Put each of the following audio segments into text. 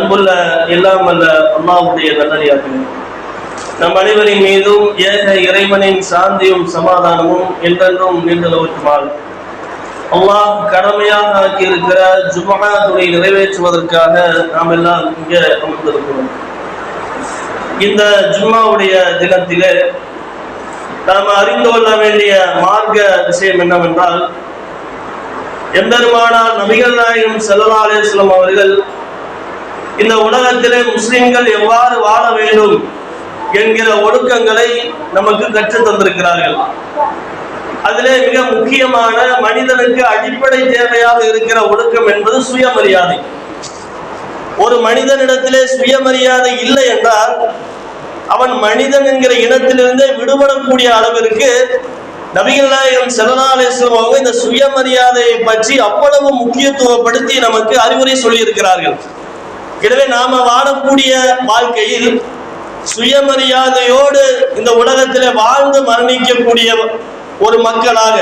அன்புள்ள எல்லாம் அல்ல அம்மாவுடைய நல்லடியாகும் நம் அனைவரின் மீதும் ஏக இறைவனின் சாந்தியும் சமாதானமும் என்றென்றும் நின்றலவற்றுமாறு அல்லாஹ் கடமையாக ஆக்கியிருக்கிற ஜுமஹா துணை நிறைவேற்றுவதற்காக நாம் எல்லாம் இங்கே அமர்ந்திருக்கிறோம். இந்த ஜும்மாவுடைய தினத்திலே நாம் அறிந்து கொள்ள வேண்டிய மார்க்க விஷயம் என்னவென்றால் எம்பெருமானார் நபிகள் நாயகம் செல்லா அவர்கள் இந்த உலகத்திலே முஸ்லிம்கள் எவ்வாறு வாழ வேண்டும் என்கிற ஒழுக்கங்களை நமக்கு கற்று தந்திருக்கிறார்கள். அதிலே மிக முக்கியமான மனிதனுக்கு அடிப்படை தேவையாக இருக்கிற ஒழுக்கம் என்பது சுயமரியாதை. ஒரு மனிதனிடத்திலே சுயமரியாதை இல்லை என்றால் அவன் மனிதன் என்கிற இனத்திலிருந்தே விடுபடக்கூடிய அளவிற்கு நபிகள் நாயகம் செல்லலாலேஸ்வரம் அவங்க இந்த சுயமரியாதையை பற்றி அவ்வளவு முக்கியத்துவப்படுத்தி நமக்கு அறிவுரை சொல்லியிருக்கிறார்கள். எனவே நாம வாழக்கூடிய வாழ்க்கையில் சுயமரியாதையோடு இந்த உலகத்தில் வாழ்ந்து மரணிக்கக்கூடிய ஒரு மக்களாக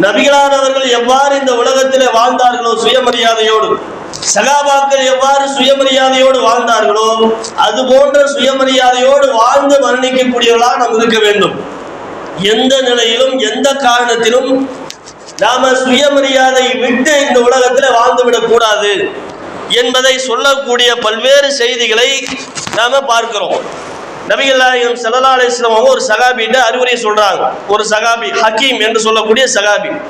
நபிகளானவர்கள் எவ்வாறு இந்த உலகத்தில் வாழ்ந்தார்களோ சுயமரியாதையோடு சகாபாக்கள் எவ்வாறு சுயமரியாதையோடு வாழ்ந்தார்களோ அது போன்ற சுயமரியாதையோடு வாழ்ந்து மரணிக்கக்கூடியவர்களாக நாம் இருக்க வேண்டும். எந்த நிலையிலும் எந்த காரணத்திலும் நாம சுயமரியாதை விட்டு இந்த உலகத்தில் வாழ்ந்து விடக்கூடாது என்பதை சொல்லக்கூடிய பல்வேறு செய்திகளை நாம பார்க்கிறோம். நபிகள்லாயும் சல்லா அலிஸ்லாம் ஒரு சகாபிட்ட அறிவுரை சொல்றாங்க. ஒரு சகாபி ஹக்கீம் என்று சொல்லக்கூடிய சகாபி.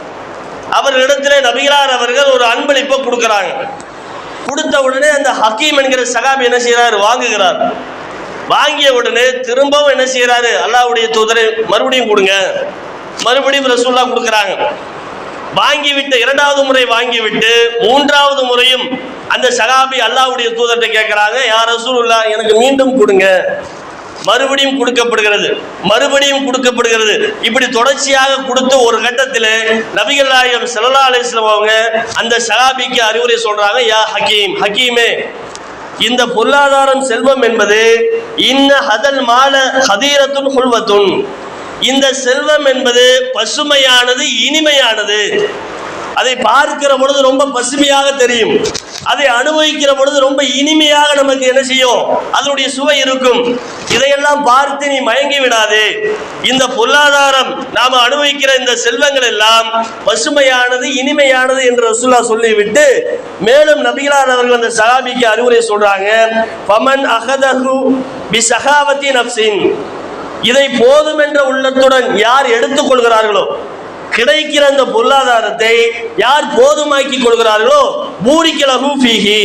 அவர்களிடத்திலே நபிகளார் அவர்கள் ஒரு அன்பளிப்பை கொடுக்குறாங்க. கொடுத்த உடனே அந்த ஹக்கீம் என்கிற சகாபி என்ன செய்கிறார் வாங்குகிறார். வாங்கிய உடனே திரும்பவும் என்ன செய்கிறாரு அல்லாவுடைய தூதரை மறுபடியும் கொடுங்க. மறுபடியும் ரசூல்லா கொடுக்குறாங்க. வாங்கிவிட்டு இரண்டாவது முறை வாங்கிவிட்டு மூன்றாவது முறையும் அந்த சகாபி அல்லாவுடைய தூதர்கிட்ட கேட்கிறாங்க யார் ரசூலுல்லா எனக்கு மீண்டும் கொடுங்க. மறுபடியும் கொடுக்கப்படுகிறது. மறுபடியும் கொடுக்கப்படுகிறது. இப்படி தொடர்ச்சியாக கொடுத்து ஒரு கட்டத்தில் நபிகள் நாயகம் செல்லா அலிஸ்லாம் அவங்க அந்த சகாபிக்கு அறிவுரை சொல்றாங்க யா ஹக்கீம் ஹக்கீமே இந்த பொருளாதாரம் செல்வம் என்பது இன்ன ஹதல் மால ஹதீரத்துன் ஹுல்வத்துன். இந்த செல்வம் என்பது பசுமையானது இனிமையானது. அதை பார்க்கிற பொழுது ரொம்ப பசுமையாக தெரியும். அதை அனுபவிக்கிற பொழுது ரொம்ப இனிமையாக நமக்கு என்ன செய்யும்? அதனுடைய சுவை இருக்கும். இதையெல்லாம் பார்த்து நீ மயங்கி விடாதே. இந்த பொருளாதாரம் நாம் அனுபவிக்கிற இந்த செல்வங்கள் எல்லாம் பசுமையானது இனிமையானது என்று ரசுல்லா சொல்லிவிட்டு மேலும் நபிகளார் அவர்கள் அந்த சகாபிக்கு அறிவுரை சொல்றாங்க பமன் அகதஹு பி சகாவத்தி நப்சின் இதை போதும் என்ற உள்ளத்துடன் யார் எடுத்துக் கொள்கிறார்களோ கிடைக்கிற அந்த பொருளாதாரத்தை யார் போதுமாக்கி கொள்கிறார்களோ பூரிக்கலகு ஃபீஹி.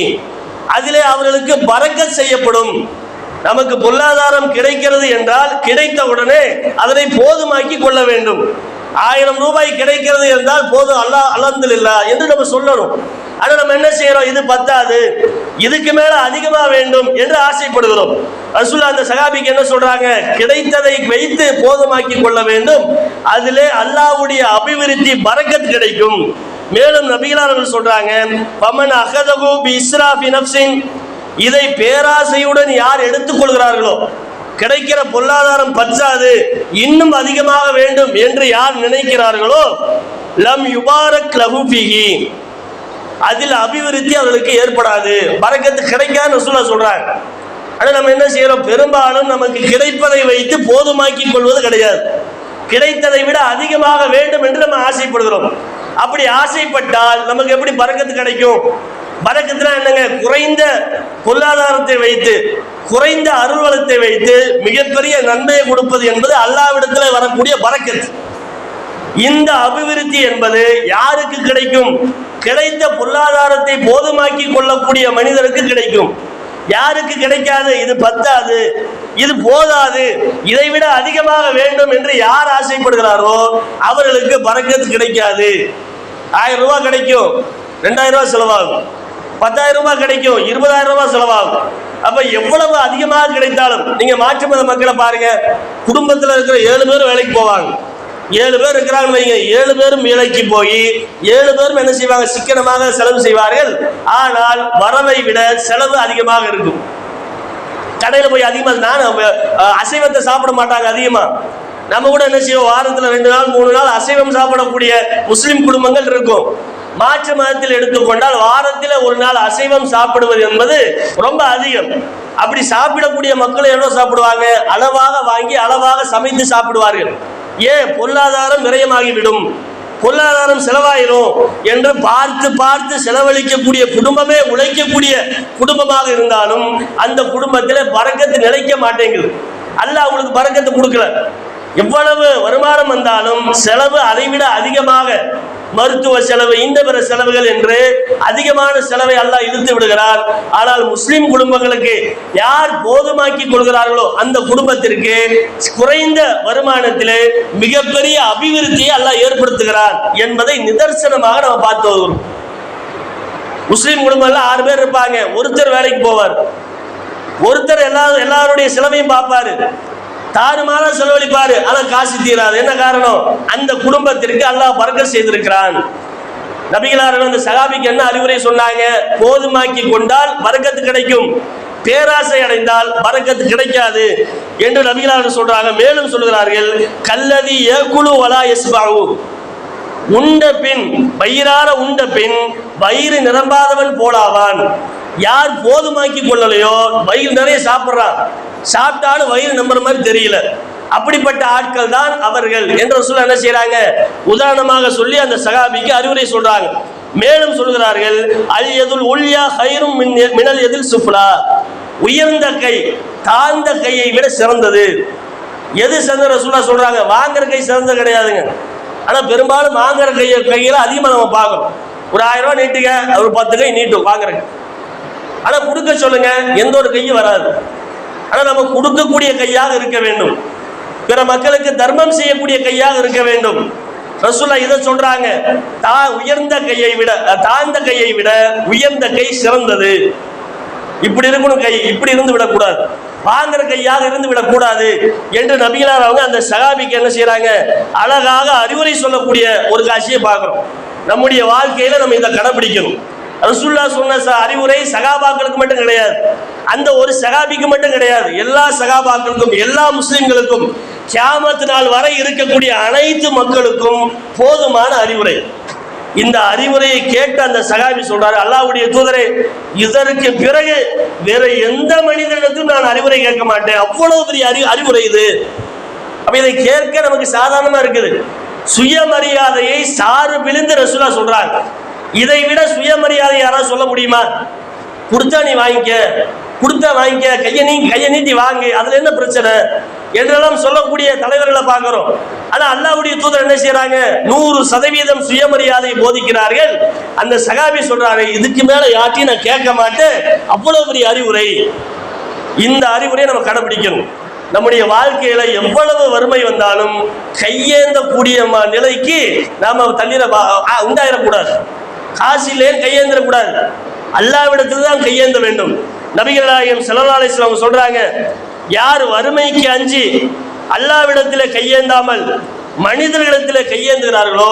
அதிலே அவர்களுக்கு பறக்க செய்யப்படும். நமக்கு பொருளாதாரம் கிடைக்கிறது என்றால் கிடைத்த உடனே அதனை போதுமாக்கி கொள்ள வேண்டும். ஆயிரம் ரூபாய் கிடைக்கிறது என்றால் போதும். அல்லா அலந்தில் இல்லா என்று நம்ம சொல்லணும். ஆனா நம்ம என்ன செய்யறோம்? இது பத்தாது. இதுக்கு மேல அதிகமா வேண்டும் என்று ஆசைப்படுகிறோம். ரசூல்லா அந்த சகாபிக்கு என்ன சொல்றாங்க? கிடைத்ததை வைத்து போதுமாக்கி கொள்ள வேண்டும். அதிலே அல்லாவுடைய அபிவிருத்தி பறக்கத் கிடைக்கும். மேலும் நபிகளார்கள் சொல்றாங்க பமன் அகதகு பி இஸ்ராஃபி நப்சின் இதை பேராசையுடன் யார் எடுத்துக்கொள்கிறார்களோ கிடைக்கிற பொருளாதாரம் பற்றாது இன்னும் அதிகமாக வேண்டும் என்று யார் நினைக்கிறார்களோ லம் யுபாரக் லஹுபிஹி அதில் அபிவிருத்தி அவர்களுக்கு ஏற்படாது. பறக்கத்து கிடைக்காதுன்னு சொல்ல சொல்றாங்க. ஆனால் நம்ம என்ன செய்யறோம்? பெரும்பாலும் நமக்கு கிடைப்பதை வைத்து போதுமாக்கி கொள்வது கிடையாது. கிடைத்ததை விட அதிகமாக வேண்டும் என்று நம்ம ஆசைப்படுகிறோம். அப்படி ஆசைப்பட்டால் நமக்கு எப்படி பறக்கத்து கிடைக்கும்? பறக்கத்துனா என்னங்க? குறைந்த பொருளாதாரத்தை வைத்து குறைந்த அருள்வளத்தை வைத்து மிகப்பெரிய நன்மையை கொடுப்பது என்பது அல்லாவிடத்தில் வரக்கூடிய பறக்கத்து. இந்த அபிவிருத்தி என்பது யாருக்கு கிடைக்கும்? கிடைத்த பொருளாதாரத்தை போதுமாக்கி கொள்ளக்கூடிய மனிதருக்கு கிடைக்கும். யாருக்கு கிடைக்காது? இது பத்தாது. இது போதாது. இதை விட அதிகமாக வேண்டும் என்று யார் ஆசைப்படுகிறாரோ அவர்களுக்கு பறக்கத்து கிடைக்காது. ஆயிரம் ரூபாய் கிடைக்கும். ரெண்டாயிரம் ரூபாய் செலவாகும். பத்தாயிரம் ரூபாய் கிடைக்கும். இருபதாயிரம் ரூபாய் செலவாகும். அப்ப எவ்வளவு அதிகமாக கிடைத்தாலும் நீங்க மாற்று மத மக்களை பாருங்க. குடும்பத்தில் இருக்கிற ஏழு பேர் வேலைக்கு போவாங்க. ஏழு பேர் இருக்கிறாங்க வைங்க. ஏழு பேரும் வேலைக்கு போய் ஏழு பேரும் என்ன செய்வாங்க? சிக்கனமாக செலவு செய்வார்கள். ஆனால் வரவை விட செலவு அதிகமாக இருக்கும். கடையில் போய் அதிகமாக நான் அசைவத்தை சாப்பிட மாட்டாங்க அதிகமாக நம்ம கூட என்ன செய்வோம்? வாரத்தில் ரெண்டு நாள் மூணு நாள் அசைவம் சாப்பிடக்கூடிய முஸ்லீம் குடும்பங்கள் இருக்கும். மாற்று மதத்தில் எடுத்துக்கொண்டால் வாரத்தில் ஒரு நாள் அசைவம் சாப்பிடுவது என்பது ரொம்ப அதிகம். அப்படி சாப்பிடக்கூடிய மக்கள் எவ்வளோ சாப்பிடுவாங்க? அளவாக வாங்கி அளவாக சமைத்து சாப்பிடுவார்கள். ஏன் பொருளாதாரம் விரயமாகிவிடும்? பொருளாதாரம் செலவாயிரும் என்று பார்த்து பார்த்து செலவழிக்கக்கூடிய குடும்பமே உழைக்கக்கூடிய குடும்பமாக இருந்தாலும் அந்த குடும்பத்தில் பறக்கத்து நிலைக்க மாட்டேங்குது. அல்ல அவங்களுக்கு பறக்கத்து கொடுக்கல. எவ்வளவு வருமானம் வந்தாலும் செலவு அதைவிட அதிகமாக மருத்துவ செலவு இந்த பிற செலவுகள் என்று அதிகமான செலவை அல்லாஹ் இழுத்து விடுகிறார் ஆனால் முஸ்லிம் குடும்பங்களுக்கு யார் போதுமாக்கி கொள்கிறார்களோ அந்த குடும்பத்திற்கு குறைந்த வருமானத்திலே மிகப்பெரிய அபிவிருத்தியை அல்லாஹ் ஏற்படுத்துகிறார் என்பதை நிதர்சனமாக நம்ம பார்த்து வருகிறோம். முஸ்லிம் குடும்பம்ல ஆறு பேர் இருப்பாங்க. ஒருத்தர் வேலைக்கு போவார். ஒருத்தர் எல்லா எல்லாருடைய செலவையும் பார்ப்பாரு. தாறுமாற செலவழிப்பாரு. ஆனா காசு தீராது. என்ன காரணம்? அந்த குடும்பத்திற்கு அல்லாஹ் பறக்க செய்திருக்கிறான். நபிகளார்கள் அந்த சகாபிக்கு என்ன அறிவுரை சொன்னாங்க? போதுமாக்கி கொண்டால் பறக்கத்து கிடைக்கும். பேராசை அடைந்தால் பறக்கத்து கிடைக்காது என்று நபிகளார்கள் சொல்றாங்க. மேலும் சொல்கிறார்கள் கல்லதி ஏகுலு வலா எஸ்பாவு உண்ட பின் வயிறார உண்ட பின் வயிறு நிரம்பாதவன் போலாவான். யார் போதுமாக்கி கொள்ளலையோ வயிறு நிறைய சாப்பிட்றான் சாப்பிட்டாலும் வயிறு நம்புற மாதிரி தெரியல. அப்படிப்பட்ட ஆட்கள் தான் அவர்கள். என்ற சொல்ல என்ன செய்யறாங்க உதாரணமாக சொல்லி அந்த சகாபிக்கு அறிவுரை சொல்றாங்க. மேலும் சொல்கிறார்கள் அல் எதுல் உள்ளியா ஹைரும் மினல் எதில் சுஃப்லா. உயர்ந்த கை தாழ்ந்த கையை விட சிறந்தது. எது சிறந்த ரசூலா சொல்றாங்க? வாங்குற கை சிறந்த கிடையாதுங்க. ஆனா பெரும்பாலும் வாங்குற கைய கையில அதிகமா நம்ம பார்க்கணும். ஒரு ஆயிரம் ரூபாய் நீட்டுங்க ஒரு பத்து கை நீட்டும் வாங்குற ஆனா கொடுக்க சொல்லுங்க எந்த ஒரு கையும் வராது. ஆனால் நம்ம கொடுக்கக்கூடிய கையாக இருக்க வேண்டும். பிற மக்களுக்கு தர்மம் செய்யக்கூடிய கையாக இருக்க வேண்டும். ரசுல்லா இதை சொல்றாங்க தா உயர்ந்த கையை விட தாழ்ந்த கையை விட உயர்ந்த கை சிறந்தது. இப்படி இருக்கணும் கை இப்படி இருந்து விடக்கூடாது. வாங்குற கையாக இருந்து விடக்கூடாது. என்று நபிகளார் அவங்க அந்த சகாபிக்கு என்ன செய்யறாங்க அழகாக அறிவுரை சொல்லக்கூடிய ஒரு காட்சியை பார்க்கிறோம். நம்முடைய வாழ்க்கையில நம்ம இதை கடைபிடிக்கணும். ரசுல்லா சொன்ன அறிவுரை சகாபாக்களுக்கு மட்டும் கிடையாது. அந்த ஒரு சகாபிக்கு மட்டும் கிடையாது. எல்லா சகாபாக்களுக்கும் எல்லா முஸ்லிம்களுக்கும் கியாமத்து நாள் வரை இருக்கக்கூடிய அனைத்து மக்களுக்கும் போதுமான அறிவுரை. இந்த அறிவுரையை கேட்டு அந்த சகாபி சொல்றாரு அல்லாவுடைய தூதரே இதற்கு பிறகு வேற எந்த மனிதனிடத்தும் நான் அறிவுரை கேட்க மாட்டேன். அவ்வளவு பெரிய அறி அறிவுரை இது. அப்ப இதை கேட்க நமக்கு சாதாரணமா இருக்குது. சுயமரியாதையை சாறு விழுந்து ரசூலா சொல்றாங்க. இதை விட சுயமரியாதை யாராவது சொல்ல முடியுமா? கொடுத்தா நீ வாங்கிக்க கொடுத்தா வாங்கிக்க கையை நீ கையை நீட்டி வாங்கு அதுல என்ன பிரச்சனை? என்றெல்லாம் சொல்லக்கூடிய தலைவர்களை பார்க்கிறோம். ஆனா அல்லாவுடைய தூதர் என்ன செய்யறாங்க நூறு சதவீதம் சுயமரியாதை போதிக்கிறார்கள். அந்த சகாபி சொல்றாரு இதுக்கு மேல யார்ட்டையும் நான் கேட்க மாட்டேன். அவ்வளவு பெரிய அறிவுரை. இந்த அறிவுரையை நம்ம கடைபிடிக்கணும் நம்முடைய வாழ்க்கையில எவ்வளவு வறுமை வந்தாலும் கையேந்த கூடிய நிலைக்கு நாம தண்ணீரை உண்டாயிடக்கூடாது. காசிலே கையேந்திரக்கூடாது. அல்லாவிடத்தில் தான் கையேந்த வேண்டும். நபிகள் நாயகம் ஸல்லல்லாஹு அலைஹி சொல்றாங்க யார் வறுமைக்கு அஞ்சு அல்லாவிடத்தில் கையேந்தாமல் மனிதர்களிடத்தில் கையேந்துகிறார்களோ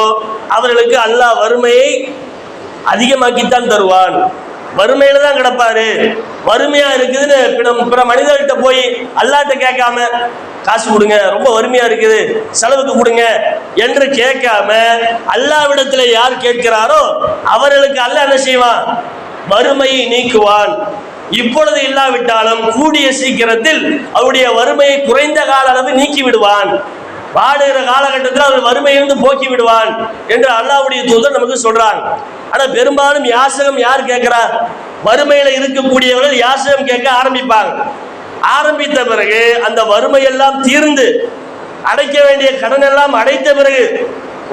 அவர்களுக்கு அல்லாஹ் வறுமையை அதிகமாக்கித்தான் தருவான். வறுமையில தான் கிடப்பாரு. வறுமையா இருக்குதுன்னு பிற பிற மனிதர்கிட்ட போய் அல்லாட்ட கேட்காம காசு கொடுங்க ரொம்ப வறுமையா இருக்குது செலவுக்கு கொடுங்க என்று கேட்காம அல்லாவிடத்துல யார் கேட்கிறாரோ அவர்களுக்கு அல்ல என்ன செய்வான்? வறுமையை நீக்குவான். இப்பொழுது இல்லாவிட்டாலும் கூடிய சீக்கிரத்தில் அவருடைய வறுமையை குறைந்த கால அளவு நீக்கி விடுவான் வாடுகிற காலகட்டத்தில் அவர் வறுமையிலிருந்து போக்கி விடுவான் என்று அல்லாவுடைய தூதர் நமக்கு சொல்றாங்க ஆனா பெரும்பாலும் யாசகம் யார் கேட்கிறா? வறுமையில இருக்கக்கூடியவர்கள் யாசகம் கேட்க ஆரம்பிப்பாங்க. ஆரம்பித்த பிறகு அந்த வறுமையெல்லாம் தீர்ந்து அடைக்க வேண்டிய கடன் எல்லாம் அடைத்த பிறகு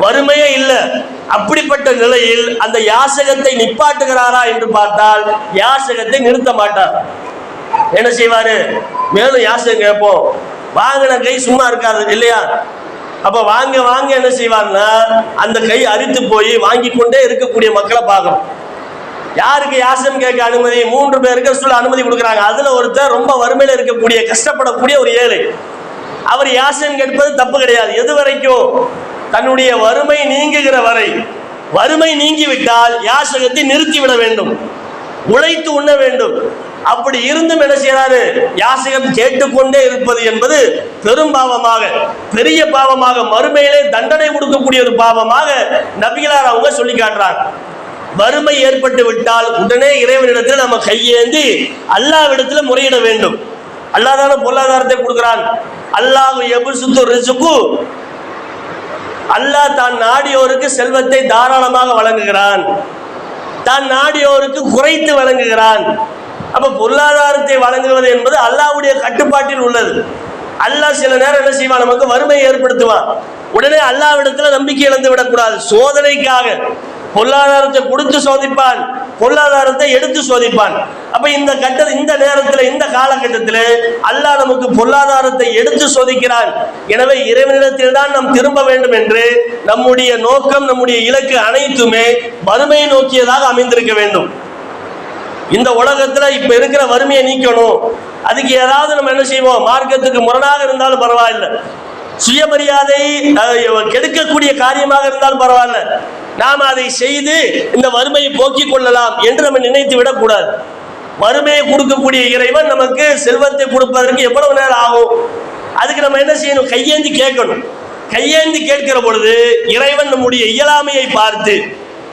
வறுமையே இல்லை. அப்படிப்பட்ட நிலையில் அந்த யாசகத்தை நிப்பாட்டுகிறாரா என்று பார்த்தால் யாசகத்தை நிறுத்த மாட்டார். என்ன செய்வாரு? மேலும் யாசகம் கேட்போம். வாங்கின கை சும்மா இருக்காது இல்லையா? அப்ப வாங்க வாங்க என்ன செய்வார்னா அந்த கை அரித்து போய் வாங்கி கொண்டே இருக்கக்கூடிய மக்களை பார்க்கணும். யாருக்கு யாசம் கேட்க அனுமதி? மூன்று பேருக்கு சொல்ல அனுமதி கொடுக்குறாங்க. அதுல ஒருத்தர் ரொம்ப வறுமையில இருக்கக்கூடிய கஷ்டப்படக்கூடிய ஒரு ஏழை. அவர் யாசம் கேட்பது தப்பு கிடையாது. எது வரைக்கும்? தன்னுடைய வறுமை நீங்குகிற வரை. வறுமை நீங்கிவிட்டால் யாசகத்தை நிறுத்திவிட வேண்டும். உழைத்து உண்ண வேண்டும். அப்படி இருந்தும் என்ன செய்யறாரு யாசகம் கேட்டுக்கொண்டே இருப்பது என்பது பெரும் பாவமாக பெரிய பாவமாக மறுமையிலே தண்டனை கொடுக்கக்கூடிய ஒரு பாவமாக நபிகளார் அவங்க சொல்லி காட்டுறாங்க. வறுமை ஏற்பட்டு விட்டால் உடனே இறைவனிடத்தில் நம்ம கையேந்தி அல்லாவிடத்துல முறையிட வேண்டும். அல்லாஹ் தான பொருளாதாரத்தை கொடுக்கிறான். அல்லாஹ் எபுசுத்து ரிசுக்கு அல்லாஹ் தான் நாடியோருக்கு செல்வத்தை தாராளமாக வழங்குகிறான். தான் நாடியோருக்கு குறைத்து வழங்குகிறான். அப்போ பொருளாதாரத்தை வழங்குவது என்பது அல்லாவுடைய கட்டுப்பாட்டில் உள்ளது. அல்லாஹ் சில நேரம் என்ன செய்வான்? நமக்கு வறுமையை ஏற்படுத்துவான். உடனே அல்லாவிடத்துல நம்பிக்கை இழந்து விடக்கூடாது. சோதனைக்காக பொருளாதாரத்தை கொடுத்து சோதிப்பான். பொருளாதாரத்தை எடுத்து சோதிப்பான். அப்ப இந்த கட்ட இந்த நேரத்தில் இந்த காலகட்டத்தில் அல்லாஹ் நமக்கு பொருளாதாரத்தை எடுத்து சோதிக்கிறான். எனவே இறைவனிடத்தில் தான் நாம் திரும்ப வேண்டும் என்று நம்முடைய நோக்கம் நம்முடைய இலக்கு அனைத்துமே வறுமையை நோக்கியதாக அமைந்திருக்க வேண்டும். இந்த உலகத்துல இப்ப இருக்கிற வறுமையை நீக்கணும். அதுக்கு ஏதாவது நம்ம என்ன செய்வோம்? மார்க்கத்துக்கு முரணாக இருந்தாலும் பரவாயில்ல. சுயமரியாதை கெடுக்கக்கூடிய காரியமாக இருந்தாலும் பரவாயில்ல. நாம் அதை செய்து இந்த வறுமையை போக்கிக் கொள்ளலாம் என்று நம்ம நினைத்து விடக்கூடாது. வறுமையை கொடுக்கக்கூடிய இறைவன் நமக்கு செல்வத்தை கொடுப்பதற்கு எவ்வளவு நேரம் ஆகும்? அதுக்கு நம்ம என்ன செய்யணும்? கையேந்தி கேட்கணும். கையேந்தி கேட்கிற பொழுது இறைவன் நம்முடைய இயலாமையை பார்த்து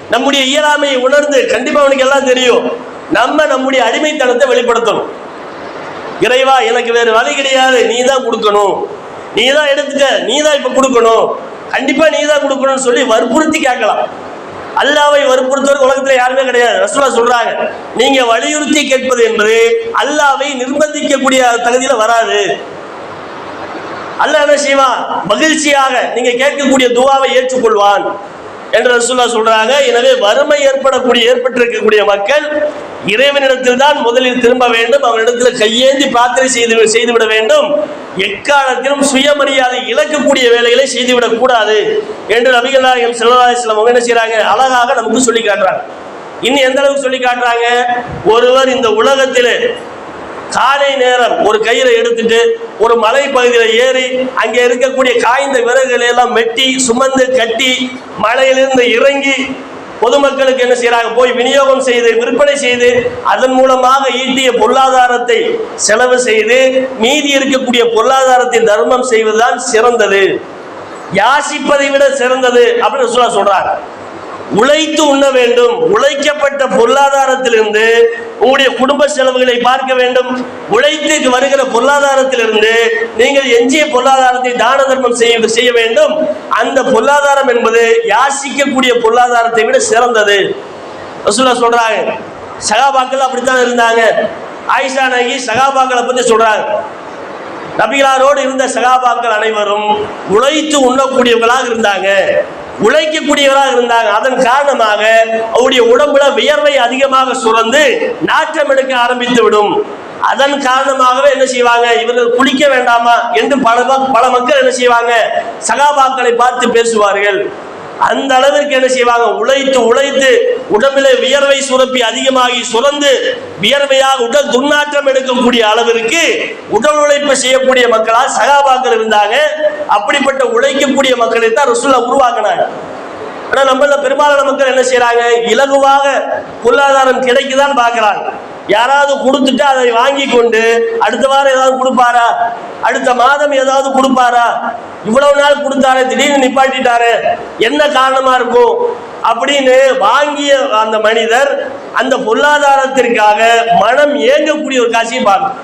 நம்முடைய இயலாமையை உணர்ந்து கண்டிப்பா அவனுக்கு எல்லாம் தெரியும். நம்ம நம்முடைய அடிமைத்தனத்தை வெளிப்படுத்தணும். இறைவா எனக்கு வேறு வழி கிடையாது. நீ தான் கொடுக்கணும். நீ தான் எடுத்துக்க நீ தான் இப்ப கொடுக்கணும். கண்டிப்பா நீ தான் கொடுக்கணும்னு சொல்லி வற்புறுத்தி கேட்கலாம். அல்லாவை வற்புறுத்தவர் உலகத்துல யாருமே கிடையாது. ரசூலா சொல்றாங்க நீங்க வலியுறுத்தி கேட்பது என்பது அல்லாவை நிர்பந்திக்கக்கூடிய தகுதியில வராது. அல்லாஹ் என்ன செய்வான் மகிழ்ச்சியாக நீங்க கேட்கக்கூடிய துவாவை ஏற்றுக்கொள்வான். என்று ரசூல்லா சொல்றாங்க. எனவே வறுமை ஏற்படக்கூடிய ஏற்பட்டிருக்கக்கூடிய மக்கள் இறைவனிடத்தில் தான் முதலில் திரும்ப வேண்டும் அவனிடத்தில் கையேந்தி பிரார்த்தனை செய்து செய்துவிட வேண்டும். எக்காலத்திலும் சுயமரியாதை இழக்கக்கூடிய வேலைகளை செய்துவிடக் கூடாது என்று நபிகள் நாயகம் செல்வராஜ் என்ன செய்யறாங்க அழகாக நமக்கு சொல்லி காட்டுறாங்க. இன்னும் எந்த அளவுக்கு சொல்லி காட்டுறாங்க? ஒருவர் இந்த உலகத்தில் காலை நேரம் ஒரு கயிறை எடுத்துட்டு ஒரு மலை பகுதியில் ஏறி அங்கே இருக்கக்கூடிய காய்ந்த விறகுகளை எல்லாம் வெட்டி சுமந்து கட்டி மலையிலிருந்து இறங்கி பொதுமக்களுக்கு என்ன செய்யறாங்க போய் விநியோகம் செய்து விற்பனை செய்து அதன் மூலமாக ஈட்டிய பொருளாதாரத்தை செலவு செய்து மீதி இருக்கக்கூடிய பொருளாதாரத்தை தர்மம் செய்வதுதான் சிறந்தது. யாசிப்பதை விட சிறந்தது அப்படின்னு சொல்றாங்க. உழைத்து உண்ண வேண்டும். உழைக்கப்பட்ட பொருளாதாரத்திலிருந்து உங்களுடைய குடும்ப செலவுகளை பார்க்க வேண்டும். உழைத்து வருகிற பொருளாதாரத்திலிருந்து நீங்கள் எஞ்சிய பொருளாதாரத்தை தான தர்மம் செய்ய செய்ய வேண்டும். அந்த பொருளாதாரம் என்பது யாசிக்கக்கூடிய பொருளாதாரத்தை விட சிறந்தது. ரசூலா சொல்றாங்க. சகாபாக்கள் அப்படித்தான் இருந்தாங்க. ஆயிஷா நகி சகாபாக்களை பத்தி சொல்றாங்க. நபிகளாரோடு இருந்த சகாபாக்கள் அனைவரும் உழைத்து உண்ணக்கூடியவர்களாக இருந்தாங்க. உழைக்கக்கூடியவராக இருந்தாங்க. அதன் காரணமாக அவருடைய உடம்புல வியர்வை அதிகமாக சுரந்து நாற்றம் எடுக்க ஆரம்பித்து விடும். அதன் காரணமாகவே என்ன செய்வாங்க? இவர்கள் குளிக்க வேண்டாமா? என்று பல மக்- பல மக்கள் என்ன செய்வாங்க? சகாபாக்களை பார்த்து பேசுவார்கள். அந்த அளவிற்கு என்ன செய்வாங்க? உழைத்து உழைத்து உடம்பிலே வியர்வை சுரப்பி அதிகமாகி சுரந்து வியர்வையாக உடல் துர்நாற்றம் எடுக்கக்கூடிய அளவிற்கு உடல் உழைப்பு செய்யக்கூடிய மக்களா சகாபாக்கள் இருந்தாங்க. அப்படிப்பட்ட உழைக்கக்கூடிய மக்களை தான் ரசூல்லா உருவாக்குனாங்க. ஆனா நம்மள பெரும்பாலான மக்கள் என்ன செய்யறாங்க இலகுவாக பொருளாதாரம் கிடைக்குதான்னு பாக்குறாங்க யாராவது கொடுத்துட்டு அதை வாங்கி கொண்டு அடுத்த வாரம் ஏதாவது கொடுப்பாரா? அடுத்த மாதம் ஏதாவது கொடுப்பாரா? இவ்வளவு நாள் கொடுத்தாரு திடீர்னு நிப்பாட்டிட்டாரு. என்ன காரணமா இருக்கும்? அப்படின்னு வாங்கிய அந்த மனிதர் அந்த பொருளாதாரத்திற்காக மனம் ஏங்கக்கூடிய ஒரு காட்சியும் பார்க்கணும்.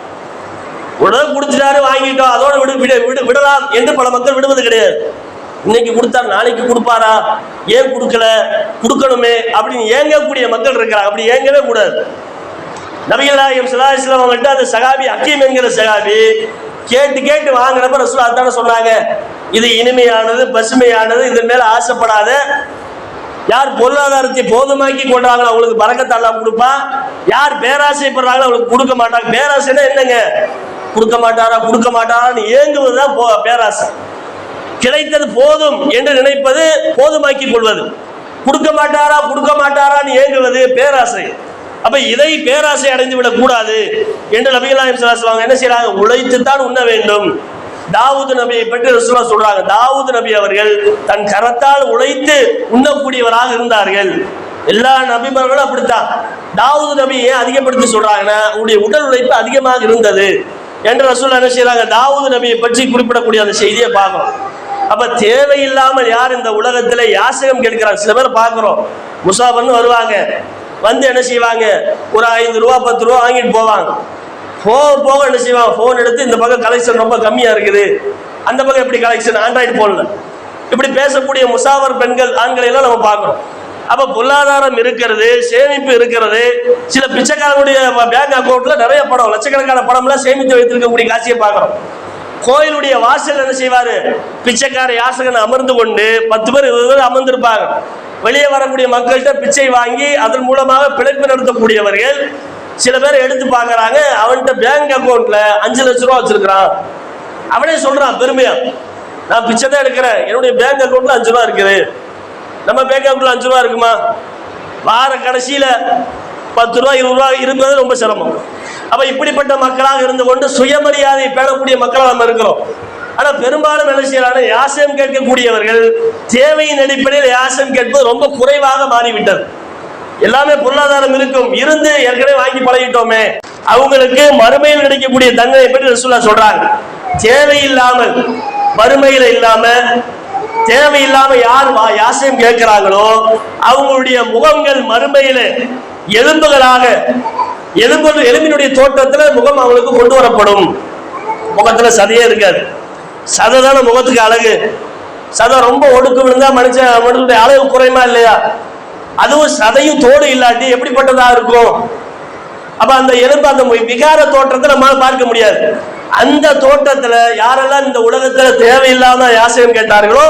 உடனே குடிச்சிட்டாரு வாங்கிட்டோம் அதோட விடு விட விடு விடலாம் என்று பல மக்கள் விடுவது கிடையாது. இன்னைக்கு கொடுத்தா நாளைக்கு கொடுப்பாரா? ஏன் கொடுக்கல? கொடுக்கணுமே அப்படின்னு ஏங்கக்கூடிய மக்கள் இருக்கிறாங்க. அப்படி ஏங்கவே கூடாது. நபிகளாயம் நாயகம் சலாஹிஸ்லாம் அவங்கள்ட்ட அந்த சகாபி அக்கீம் என்கிற சகாபி கேட்டு கேட்டு வாங்குறப்ப ரசூலா தானே சொன்னாங்க இது இனிமையானது பசுமையானது இதன் மேல ஆசைப்படாத யார் பொருளாதாரத்தை போதுமாக்கி கொண்டாங்களோ அவங்களுக்கு பறக்கத்தல்லாம் கொடுப்பான் யார் பேராசைப்படுறாங்களோ அவங்களுக்கு கொடுக்க மாட்டாங்க பேராசைன்னா என்னங்க? கொடுக்க மாட்டாரா? கொடுக்க மாட்டாரான்னு ஏங்குவதுதான் போ- பேராசை. கிடைத்தது போதும் என்று நினைப்பது போதுமாக்கி கொள்வது. கொடுக்க மாட்டாரா? கொடுக்க மாட்டாரான்னு ஏங்குவது பேராசை. அப்ப இதை பேராசை அடைந்து விடக் கூடாது என்று நபிகளாயம் சொல்லுவாங்க என்ன செய்யறாங்க உழைத்து தான் உண்ண வேண்டும். தாவூது நபியை பற்றி ரசூலா சொல்றாங்க. தாவூது நபி அவர்கள் தன் கரத்தால் உழைத்து உண்ணக்கூடியவராக இருந்தார்கள். எல்லா நபிமர்களும் அப்படித்தான். தாவூது நபி ஏன் அதிகப்படுத்தி சொல்றாங்கன்னா உங்களுடைய உடல் உழைப்பு அதிகமாக இருந்தது என்று ரசூல் என்ன செய்யறாங்க தாவூது நபியை பற்றி குறிப்பிடக்கூடிய அந்த செய்தியை பார்க்கிறோம் அப்ப தேவையில்லாமல் யார் இந்த உலகத்துல யாசகம் கேட்கிறாங்க சில பேர் பார்க்கிறோம். முசாபன்னு வருவாங்க. வந்து என்ன செய்வாங்க? ஒரு ஐந்து ரூபா பத்து ரூபா வாங்கிட்டு போவாங்க. போக போக என்ன செய்வாங்க ஃபோன் எடுத்து இந்த பக்கம் கலெக்ஷன் ரொம்ப கம்மியாக இருக்குது. அந்த பக்கம் எப்படி கலெக்ஷன் ஆண்ட்ராய்டு ஃபோனில் இப்படி பேசக்கூடிய முசாவர் பெண்கள் ஆண்களை எல்லாம் நம்ம பார்க்குறோம். அப்போ பொருளாதாரம் இருக்கிறது சேமிப்பு இருக்கிறது. சில பிச்சைக்காரனுடைய பேங்க் அக்கௌண்ட்ல நிறைய படம் லட்சக்கணக்கான படம்லாம் சேமித்து வைத்திருக்கக்கூடிய காட்சியை பார்க்குறோம். கோயிலுடைய வாசல் என்ன செய்வாரு? பிச்சைக்கார யாசகன் அமர்ந்து கொண்டு பத்து பேர் இருபது பேர் அமர்ந்திருப்பாங்க. வெளியே வரக்கூடிய மக்கள்கிட்ட பிச்சை வாங்கி அதன் மூலமாக பிழைப்பு நடத்தக்கூடியவர்கள் சில பேர் எடுத்து பார்க்குறாங்க அவன்கிட்ட பேங்க் அக்கௌண்ட்ல அஞ்சு லட்ச ரூபா வச்சிருக்கிறான். அவனே சொல்றான் பெருமையா நான் பிச்சை தான் எடுக்கிறேன். என்னுடைய பேங்க் அக்கௌண்ட்ல அஞ்சு ரூபா இருக்குது. நம்ம பேங்க் அக்கௌண்ட்ல அஞ்சு ரூபா இருக்குமா? வார கடைசியில பத்து ரூபா இருபது ரூபா இருப்பது ரொம்ப சிரமம். அப்ப இப்படிப்பட்ட மக்களாக இருந்து கொண்டு சுயமரியாதை பேணக்கூடிய மக்களாக நம்ம இருக்கிறோம். ஆனா பெரும்பாலும் என்ன செய்யறாங்க யாசம் கேட்கக்கூடியவர்கள் தேவையின் அடிப்படையில் யாசம் கேட்பது ரொம்ப குறைவாக மாறிவிட்டது. எல்லாமே பொருளாதாரம் இருக்கும். இருந்து ஏற்கனவே வாங்கி பழகிட்டோமே. அவங்களுக்கு மறுமையில் கிடைக்கக்கூடிய தண்டனை பற்றி ரசூல்லா சொல்றாங்க. தேவையில்லாமல் மறுமையில இல்லாம தேவையில்லாம யார் வா- யாசையும் கேட்கிறாங்களோ அவங்களுடைய முகங்கள் மறுமையில எலும்புகளாக எலும்பு எலும்பினுடைய தோற்றத்துல முகம் அவங்களுக்கு கொண்டு வரப்படும். முகத்துல சதையே இருக்காது. சதை தானே முகத்துக்கு அழகு. சதை ரொம்ப ஒடுக்கு விழுந்தா மனுஷன் மனுஷனுடைய அழகு குறையுமா இல்லையா? அதுவும் சதையும் தோடு இல்லாட்டி எப்படிப்பட்டதா இருக்கும்? அப்ப அந்த எலும்பு அந்த விகார தோற்றத்தை நம்மளால பார்க்க முடியாது. அந்த தோட்டத்துல யாரெல்லாம் இந்த உலகத்துல தேவையில்லாத யாசகம் கேட்டார்களோ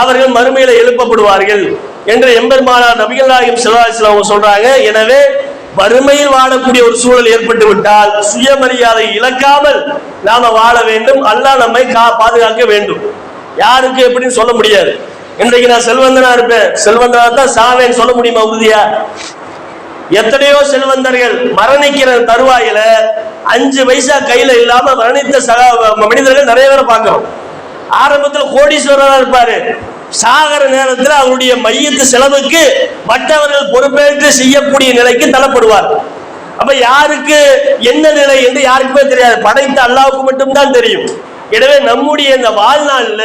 அவர்கள் மறுமையில எழுப்பப்படுவார்கள் என்று எம்பெருமானா நபிகள் நாயகம் சிவாசிலாம் அவங்க சொல்றாங்க. எனவே வறுமையில் வாழக்கூடிய ஒரு சூழல் ஏற்பட்டு விட்டால் சுயமரியாதை இழக்காமல் நாம வாழ வேண்டும். அல்லாஹ் நம்மை கா பாதுகாக்க வேண்டும். யாருக்கு எப்படின்னு சொல்ல முடியாது. இன்றைக்கு நான் செல்வந்தனா இருப்பேன். செல்வந்தனா தான் சாவேன்னு சொல்ல முடியுமா உறுதியா? எத்தனையோ செல்வந்தர்கள் மரணிக்கிற தருவாயில அஞ்சு பைசா கையில இல்லாம மரணித்த சகா மனிதர்கள் நிறைய பேரை பார்க்கிறோம். ஆரம்பத்தில் கோடீஸ்வரரா இருப்பாரு. சாகர நேரத்தில் அவருடைய மையத்து செலவுக்கு மற்றவர்கள் பொறுப்பேற்று செய்யக்கூடிய நிலைக்கு தள்ளப்படுவார். அப்ப யாருக்கு என்ன நிலை என்று யாருக்குமே தெரியாது. படைத்த அல்லாவுக்கு மட்டும்தான் தெரியும். எனவே நம்முடைய இந்த வாழ்நாளில்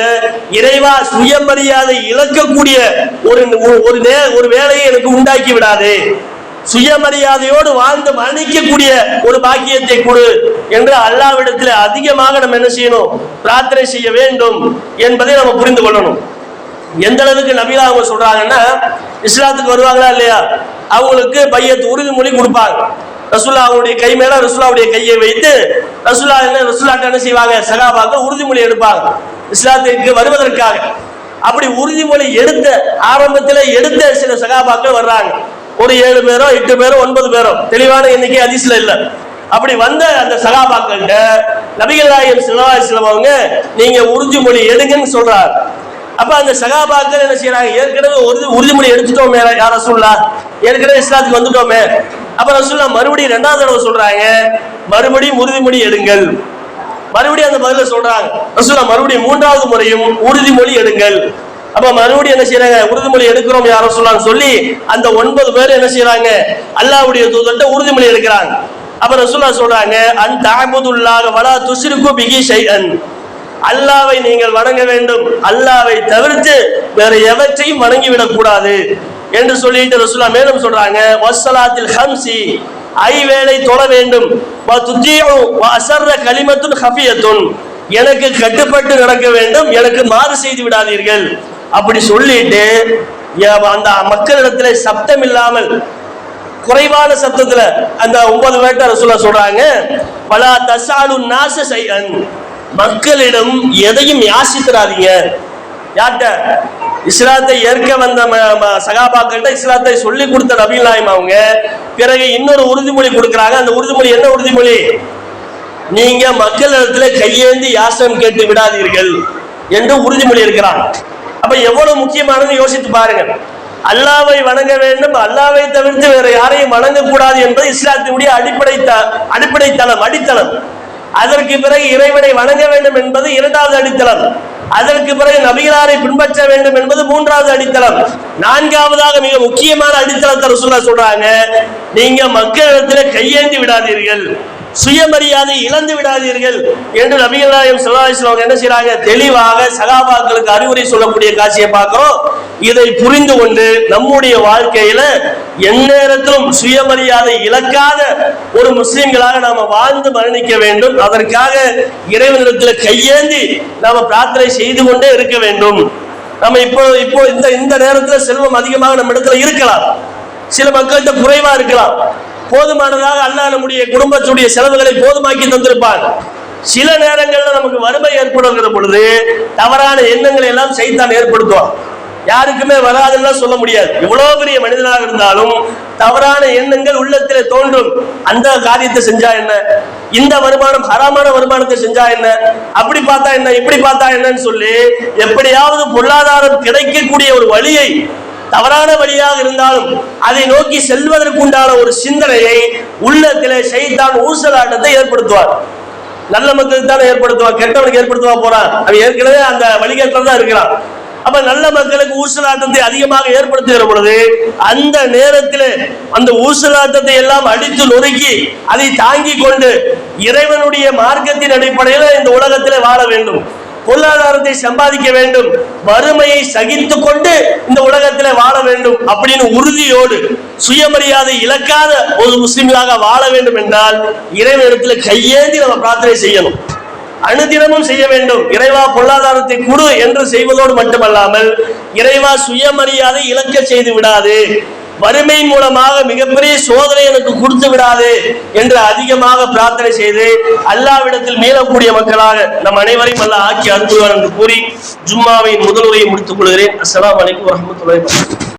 இறைவா சுயமரியாதை இழக்கக்கூடிய ஒரு ஒரு நே- ஒரு வேலையை எனக்கு உண்டாக்கி விடாது. சுயமரியாதையோடு வாழ்ந்து மரணிக்கக்கூடிய ஒரு பாக்கியத்தை கொடு என்று அல்லாவிடத்தில் அதிகமாக நம்ம என்ன செய்யணும்? பிரார்த்தனை செய்ய வேண்டும் என்பதை நம்ம புரிந்து கொள்ளணும். எந்த அளவுக்கு நபிலா அவங்க சொல்றாங்கன்னா இஸ்லாத்துக்கு வருவாங்களா இல்லையா? அவங்களுக்கு பையத்து உறுதிமொழி கொடுப்பாங்க. ரசுல்லாவுடைய கை மேல ரசுல்லாவுடைய கையை வைத்து ரசுல்லா என்ன ரசூல்லாட்ட என்ன செய்வாங்க? சகாபாக்க உறுதிமொழி எடுப்பாங்க. இஸ்லாத்திற்கு வருவதற்காக. அப்படி உறுதிமொழி எடுத்த ஆரம்பத்தில் எடுத்த சில சகாபாக்கள் வர்றாங்க. ஒரு ஏழு பேரோ எட்டு பேரோ ஒன்பது பேரோ. தெளிவான எண்ணிக்கை அதிசல இல்லை. அப்படி வந்த அந்த சகாபாக்கள்கிட்ட நபிகள் நாயகம் சிலவாசிலம் அவங்க நீங்க உறுதிமொழி எடுங்கன்னு சொல்றாரு அப்ப அந்த சகாபாக்கள் என்ன செய்யறாங்க ஏற்கனவே ஒரு உறுதிமொழி எடுத்துட்டோமே யார் ரசூல்லா? ஏற்கனவே இஸ்லாத்துக்கு வந்துட்டோமே. அப்ப ரசூல்லா மறுபடியும் ரெண்டாவது தடவை சொல்றாங்க மறுபடியும் உறுதிமொழி எடுங்கள். மறுபடியும் அந்த பதில சொல்றாங்க. ரசூல்லா மறுபடியும் மூன்றாவது முறையும் உறுதிமொழி எடுங்கள். அப்ப மறுபடியும் என்ன செய்யறாங்க உறுதிமொழி எடுக்கிறோம் யார் ரசூல்லான்னு சொல்லி அந்த ஒன்பது பேர் என்ன செய்யறாங்க அல்லாஹ்வுடைய தூதர்கிட்ட உறுதிமொழி எடுக்கிறாங்க. அப்ப ரசூல்லா சொல்றாங்க அன் தாபுதுல்லாக வலா துசிருக்கு பிகி ஷைஅன். அல்லாவை நீங்கள் வணங்க வேண்டும். அல்லாவை தவிர்த்து வேற எவற்றையும் வணங்கிவிடக் கூடாது. என்று சொல்லிட்டு ரசூலா மேலும் சொல்றாங்க வஸ்ஸலாத்தில் ஹம்சி ஐவேளை தொழ வேண்டும். அசர்ற களிமத்துன் வ ஹஃபியத்துன். எனக்கு கட்டுப்பட்டு நடக்க வேண்டும் எனக்கு மாறு செய்து விடாதீர்கள். அப்படி சொல்லிட்டு அந்த மக்களிடத்துல சப்தம் இல்லாமல் குறைவான சத்தத்துல அந்த ஒன்பது வேட்டை ரசுல்லா சொல்றாங்க பலா தசாலு நாச செய்யன் மக்களிடம் எதையும் யாசித்திராதீங்க. யார்கிட்ட? இஸ்லாத்தை ஏற்க வந்த ம- சகாபாக்கள்கிட்ட இஸ்லாத்தை சொல்லி கொடுத்த நபிகள் நாயம் அவங்க. பிறகு இன்னொரு உறுதிமொழி கொடுக்குறாங்க. அந்த உறுதிமொழி என்ன உறுதிமொழி? நீங்க மக்களிடத்துல கையேந்தி யாசனம் கேட்டு விடாதீர்கள் என்று உறுதிமொழி இருக்கிறான் அப்ப எவ்வளவு முக்கியமானது யோசித்து பாருங்க. அல்லாவை வணங்க வேண்டும். அல்லாவை தவிர்த்து வேற யாரையும் வணங்கக்கூடாது என்பது இஸ்லாத்தினுடைய அடிப்படை த- அடிப்படை தளம் அடித்தளம். அதற்கு பிறகு இறைவனை வணங்க வேண்டும் என்பது இரண்டாவது அடித்தளம். அதற்கு பிறகு நபிகளாரை பின்பற்ற வேண்டும் என்பது மூன்றாவது அடித்தளம். நான்காவதாக மிக முக்கியமான அடித்தளத்தை சொல்ல சொல்றாங்க. நீங்க மக்களிடத்துல கையேந்தி விடாதீர்கள். சுயமரியாதை இழந்து விடாதீர்கள் என்று நபிகள் நாயகம் ஸல்லல்லாஹு அவங்க என்ன செய்யறாங்க தெளிவாக சகாபாக்களுக்கு அறிவுரை சொல்லக்கூடிய காட்சியை பார்க்கிறோம். இதை புரிந்து கொண்டு நம்முடைய வாழ்க்கையில எந்நேரத்திலும் சுயமரியாதை இழக்காத ஒரு முஸ்லிம்களாக நாம வாழ்ந்து மரணிக்க வேண்டும். அதற்காக இறைவனிடத்தில் கையேந்தி நாம பிரார்த்தனை செய்து கொண்டே இருக்க வேண்டும். நம்ம இப்போ இப்போ இந்த இந்த நேரத்தில் செல்வம் அதிகமாக நம்ம இடத்துல இருக்கலாம். சில மக்கள்கிட்ட குறைவா இருக்கலாம். போதுமானதாக அல்லாஹ் நம்முடைய குடும்பத்துடைய செலவுகளை போதுமாக்கி தந்திருப்பார். சில நேரங்கள்ல நமக்கு வறுமை ஏற்படுகிற பொழுது தவறான எண்ணங்களை எல்லாம் செய்தான் ஏற்படுத்தும் யாருக்குமே வராதுன்னு சொல்ல முடியாது. எவ்வளவு பெரிய மனிதனாக இருந்தாலும் தவறான எண்ணங்கள் உள்ளத்திலே தோன்றும். அந்த காரியத்தை செஞ்சா என்ன? இந்த வருமானம் ஹராமான வருமானத்தை செஞ்சா என்ன? அப்படி பார்த்தா என்ன? இப்படி பார்த்தா என்னன்னு சொல்லி எப்படியாவது பொருளாதாரம் கிடைக்கக்கூடிய ஒரு வழியை தவறான வழியாக இருந்தாலும் அதை நோக்கி செல்வதற்குண்டான ஒரு சிந்தனையை உள்ளத்திலே செய்தான் ஊசலாட்டத்தை ஏற்படுத்துவார். நல்ல மக்களுக்கு தானே ஏற்படுத்துவான் கெட்டவனுக்கு ஏற்படுத்துவா போறான் அவன் ஏற்கனவே அந்த வழிகேட்டில் தான் இருக்கிறான். அப்ப நல்ல மக்களுக்கு ஊசலாட்டத்தை அதிகமாக ஏற்படுத்துகிற பொழுது அந்த நேரத்தில் அந்த ஊசலாட்டத்தை எல்லாம் அடித்து நொறுக்கி அதை தாங்கி கொண்டு இறைவனுடைய மார்க்கத்தின் அடிப்படையில் இந்த உலகத்தில் வாழ வேண்டும். பொருளாதாரத்தை சம்பாதிக்க வேண்டும். வறுமையை சகித்து கொண்டு இந்த உலகத்தில் வாழ வேண்டும் அப்படின்னு உறுதியோடு சுயமரியாதை இழக்காத ஒரு முஸ்லிம்களாக வாழ வேண்டும் என்றால் இறைவனிடத்தில் கையேந்தி நம்ம பிரார்த்தனை செய்யணும். அனுதினமும் செய்ய வேண்டும். இறைவா பொருளாதாரத்தை குடு என்று செய்வதோடு மட்டுமல்லாமல் இறைவா சுயமரியாதை இழக்க செய்து விடாது. வறுமை மூலமாக மிகப்பெரிய சோதனை எனக்கு கொடுத்து விடாது என்று அதிகமாக பிரார்த்தனை செய்து அல்லாவிடத்தில் மீளக்கூடிய மக்களாக நம் அனைவரையும் அல்ல ஆக்கி அனுப்புவார் என்று கூறி ஜும்மாவின் முதலுரையை முடித்துக் கொள்கிறேன். அஸ்லாம் வலைக்கம் வரஹ்மத்துல்லாஹி